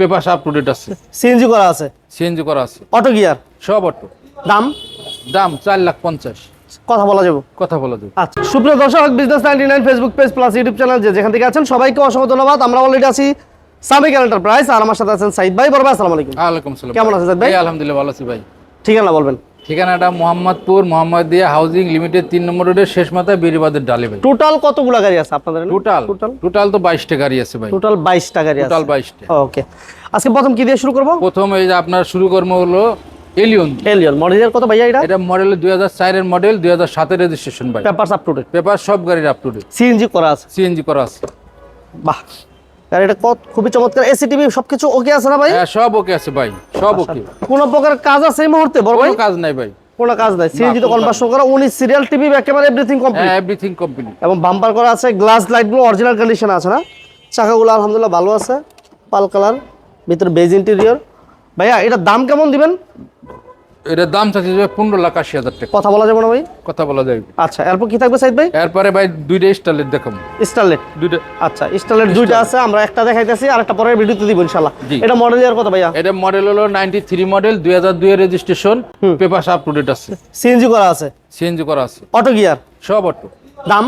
Paper up to date আছে CNG করা আছে? সিএনজি করা আছে। অটো গিয়ার সব অটো দাম? দাম চার লাখ পঞ্চাশ। কথা বলা যাবে। কথা বলা যাবে। আচ্ছা সুপ্রিয় দর্শক business ninety nine Facebook page plus YouTube channel যে যেখান থেকে আছেন সবাইকে অসংখ্য ধন্যবাদ। আমরা অলরেডি আছি সামিক প্রাইস আর আমার সাথে আছেন সাইদ ভাই বড় ভাই আসসালামু আলাইকুম। ওয়ালাইকুম আসসালাম কেমন আছেন ভাই? আলহামদুলিল্লাহ ভালো আছি ভাই। ঠিক ঠিকানা বলবেন। ঠিকানাটা মোহাম্মদপুর মোহাম্মদিয়া হাউজিং লিমিটেড তিন নম্বর রোডের শেষ মাথায় বেরিবাদের ডালে ভাই টোটাল কতগুলো গাড়ি আছে আপনাদের টোটাল টোটাল টোটাল তো বাইশটা গাড়ি আছে ভাই। টোটাল বাইশটা গাড়ি টোটাল বাইশটা। ওকে আজকে প্রথম কি দিয়ে শুরু করব? প্রথম এই যে আপনার শুরু কর্ম হলো এলিয়ন এলিয়ন মডেলের কত ভাইয়া এটা? এটা মডেল দুই হাজার চারের মডেল দুই হাজার সাতের রেজিস্ট্রেশন ভাই। Papers up to date paper সব গাড়ির আপ টু ডেট সিএনজি করা আছে। সিএনজি করা আছে। বাহ। গাড়িটা কত খুবই চমৎকার। এসি টিভি সবকিছু ওকে আছে না ভাই? হ্যাঁ সব ওকে আছে ভাই। সব ওকে কোনো প্রকার কাজ আছে এই মুহূর্তে বড় ভাই? কাজ নাই ভাই। কোনো কাজ নাই। সিএনজি তো কনভার্সন করা। উনি সিরিয়াল টিভি একেবারে এভরিথিং কমপ্লিট হ্যাঁ এভরিথিং কমপ্লিট এবং বাম্পার করা আছে গ্লাস লাইটগুলো অরিজিনাল কন্ডিশন আছে না? চাকাগুলো আলহামদুলিল্লাহ ভালো আছে পাল কালার ভিতরে বেজ ইন্টেরিয়র ভাইয়া এটা দাম কেমন দিবেন? এটার দাম চাচ্ছি পনেরো লাখ আশি হাজার টাকা। কথা বলা যাবে না ভাই? কথা বলা যায় আচ্ছা এরপর কি থাকবে সাইদ ভাই? এরপরে ভাই দুইটা স্টাইলের দেখাবো। স্টারলেট? দুইটা। আচ্ছা স্টারলেট দুইটা আছে আমরা একটা দেখাইতেছি আর একটা পরের ভিডিওতে দিব ইনশাআল্লাহ। এটা মডেল ইয়ার কত ভাইয়া? এটা মডেল হলো নাইনটি থ্রি মডেল দুই হাজার দুই registration paper up to date আছে। সিএনজি করা আছে? সিএনজি করা আছে। অটো গিয়ার সব অটো দাম?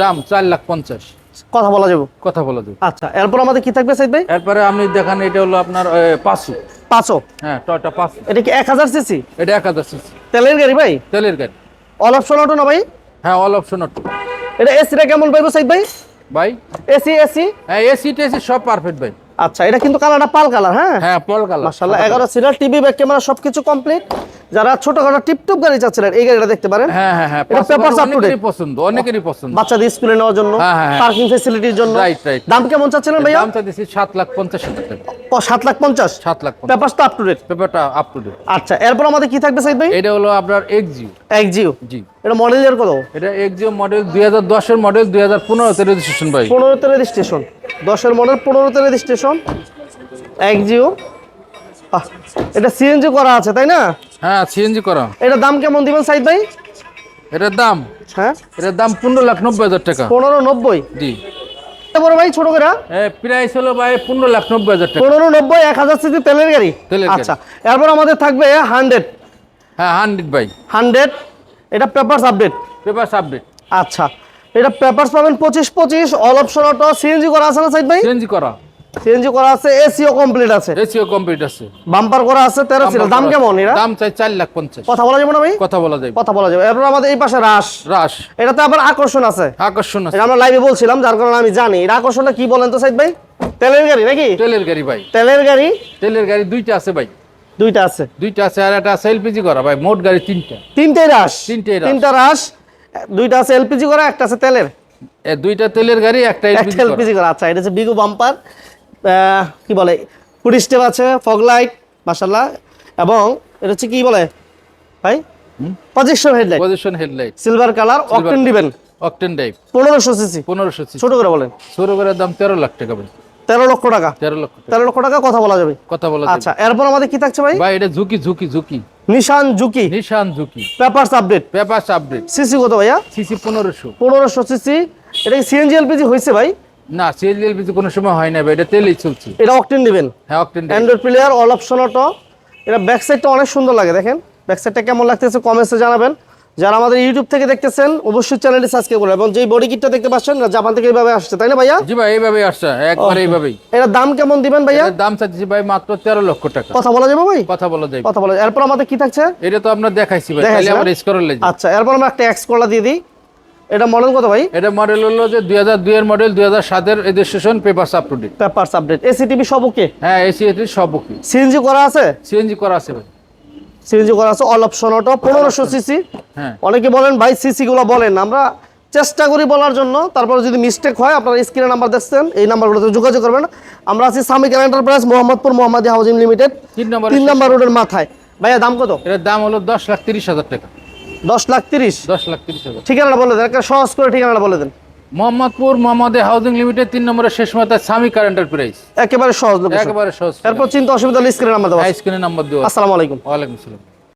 দাম চার লাখ পঞ্চাশ। কথা বলা যাবে। কথা বলা যাবে। আচ্ছা এরপর আমাদের কি থাকবে সাইদ ভাই? এরপরে আপনি দেখান এটা হলো আপনার পাঁচশো। পাঁচও হ্যাঁ টয়টা পাঁচ এটা কি এক হাজার সিসি? এটা এক হাজার সিসি। তেলের গাড়ি ভাই? তেলের গাড়ি। অল অপশন অটো না ভাই? হ্যাঁ অল অপশন অটো এটা এসিটা কেমন পাইবো সাইদ ভাই? ভাই? এসি এসি হ্যাঁ এসি টেসি সব পারফেক্ট ভাই। আচ্ছা এটা কিন্তু কালারটা পাল কালার হ্যাঁ? হ্যাঁ পল কালার মাশাআল্লাহ এগারো সিরিয়াল টিভি ব্যাক ক্যামেরা সবকিছু কমপ্লিট যারা ছোটখাটো টিপটপ গাড়ি চাচ্ছিলেন এই গাড়িটা দেখতে পারেন। হ্যাঁ হ্যাঁ হ্যাঁ এটা পছন্দ অনেকেরই পছন্দ। বাচ্চাদের স্কুলে নেওয়ার জন্য হ্যাঁ, হ্যাঁ, হ্যাঁ। পার্কিং ফেসিলিটির জন্য. দাম কেমন চাচ্ছিলেন ভাইয়া? দাম চাইছি সাত লাখ পঞ্চাশ হাজার টাকা। ও, সাত লাখ পঞ্চাশ? সাত লাখ পঞ্চাশ। পেপারস তো আপ টু ডেট পেপারটা আপ টু ডেট আচ্ছা এরপর আমাদের কি থাকবে সাইদ ভাই? এটা হলো আপনার এক্সিও এক জিও জি। এটা মডেল ইয়ার কত? এটা এক্সিও মডেল দুই হাজার দশের মডেল দুই হাজার পনেরোতে রেজিস্ট্রেশন ভাই। পনেরোতে রেজিস্ট্রেশন দশের মডেল পনেরোতে রেজিস্ট্রেশন এক জিও এটা সিএনজি করা আছে তাই না? হ্যাঁ সিএনজি করা। এটা দাম কেমন দিবেন সাইদ ভাই? এটার দাম? হ্যাঁ। এটার দাম পনেরো লাখ নব্বই হাজার টাকা। পনেরো নব্বই? জি। বড় ভাই ছোট করে? প্রাইস হলো ভাই পনেরো লাখ নব্বই হাজার টাকা। পনেরো নব্বই এক হাজার সিসি তেলের গাড়ি? তেলের গাড়ি। আচ্ছা এরপর আমাদের থাকবে হান্ড্রেড। হ্যাঁ হান্ড্রেড ভাই। হান্ড্রেড এটা পেপারস আপডেট। Paper update. আচ্ছা এটা পেপারস পাবেন পঁচিশ পঁচিশ অল অপশন অটো সিএনজি করা আছে না সাইড ভাই? সিএনজি করা। সিএনজি করা আছে এসিও কমপ্লিট আছে। এসিও কমপ্লিট আছে। বাম্পার করা আছে তেরো সিল দাম কেমন এরা? দাম চাই চার লাখ পঞ্চাশ। কথা বলা যাবে না ভাই? কথা বলা যায় কথা বলা যাবে। এরপর আমাদের এই পাশে রাস রাস এটাতে আবার আকর্ষণ আছে। আকর্ষণ আছে। আমরা লাইভে বলছিলাম যার কারণে আমি জানি। এটা আকর্ষণটা কি বলেন তো সাইদ ভাই? তেলের গাড়ি নাকি? তেলের গাড়ি ভাই। তেলের গাড়ি? তেলের গাড়ি দুইটা আছে ভাই। দুইটা আছে। দুইটা আছে আর একটা আছে এলপিজি করা ভাই। মোট গাড়ি তিনটা। তিনটেই রাস তিনটেই রাস। তিনটা রাস দুইটা আছে এলপিজি করা একটা আছে তেলের। এ দুইটা তেলের গাড়ি একটা এলপিজি একটা এলপিজি করা। আচ্ছা এটা হচ্ছে বিগু বাম্পার কি বলে? ফুড স্টেপ আছে ফগ লাইট মাসাল্লাহ এবং এটা হচ্ছে কি বলে? ভাই position headlight position headlight silver colour octane দিবেন। অকটেন টাইপ পনেরোশো সিসি পনেরোশো ছোট করে বলেন। সৌর গাড়ির দাম তেরো লাখ টাকা ভাই। তেরো লক্ষ টাকা। তেরো লক্ষ টাকা। তেরো লক্ষ টাকা কথা বলা যাবে। কথা বলা যায় আচ্ছা এরপর আমাদের কি থাকছে ভাই? ভাই এটা ঝুঁকি ঝুঁকি ঝুঁকি। নিশান জুকি নিশান ঝুঁকি। Papers update papers update CC কত ভাইয়া? সিসি পনেরোশো। পনেরোশো সিসি এটা কি সিএনজি এলপিজি হয়েছে ভাই? না সিএলজি এলপিজি কোনো সময় হয় না ভাই এটা তেলেই চলছে। এটা অকটেন দিবেন? হ্যাঁ octane android player all option auto এটা ব্যাক সাইডটা অনেক সুন্দর লাগে দেখেন। ব্যাক সাইডটা কেমন লাগতেছে কমেন্টসে জানাবেন। যারা আমাদের ইউটিউব থেকে দেখতেছেন অবশ্যই চ্যানেলটি সাবস্ক্রাইব করবেন এবং যেই বডি কিটটা দেখতে পাচ্ছেন জাপান থেকে এইভাবে আসছে তাই না ভাইয়া? জি ভাই এইভাবেই আসছে একবার এইভাবেই। এটার দাম কেমন দিবেন ভাইয়া? দাম চাচ্ছি ভাই মাত্র তেরো লক্ষ টাকা। কথা বলা যাবে ভাই? কথা বলা যায় কথা বলা যাবে। এরপর আমাদের কি থাকছে? এটা তো আপনার দেখাইছি ভাই তাহলে? আমার স্কোর আচ্ছা এরপর আমরা একটা এক্স কলা দিয়ে দিই। এটা মডেল কত ভাই? এটা মডেল হলো যে দুই হাজার দুইয়ের মডেল দুই হাজার সাতের registration paper up to date papers update AC TV সব ওকে হ্যাঁ এসি এটি সব ওকে সিএনজি করা আছে? সিএনজি করা আছে ভাই। সিএনজি করা আছে অল অপশন অটো পনেরোশো সিসি হ্যাঁ। অনেকে বলেন ভাই সিসি গুলো বলেন। আমরা চেষ্টা করি বলার জন্য। তারপরে যদি মিস্টেক হয় আপনারা স্ক্রিনে নাম্বার দেখছেন এই নাম্বারগুলোতে যোগাযোগ করবেন। আমরা আছি সামিক এন্টারপ্রাইজ মোহাম্মদপুর মোহাম্মদী হাউজিং লিমিটেড তিন নম্বর তিন নাম্বার রোডের মাথায়। ভাইয়া দাম কত? এটার দাম হলো দশ লাখ তিরিশ হাজার টাকা। দশ লাখ তিরিশ? দশ লাখ তিরিশ হাজার। ঠিকানাটা বলে দেন একটা সহজ করে ঠিকানাটা বলে দেন। মোহাম্মদপুর মোহাম্মদে হাউজিং লিমিটেড তিন নম্বরের শেষ মাথায় স্বামী কারেন্টের প্রাইস। একেবারে সহজ একেবারে সহজ। এরপর চিন্তা অসুবিধা হলে স্ক্রিনে নাম্বার দেওয়া স্ক্রিনে নাম্বার দেওয়া আসসালামু আলাইকুম। ওয়ালাইকুম আসসালাম।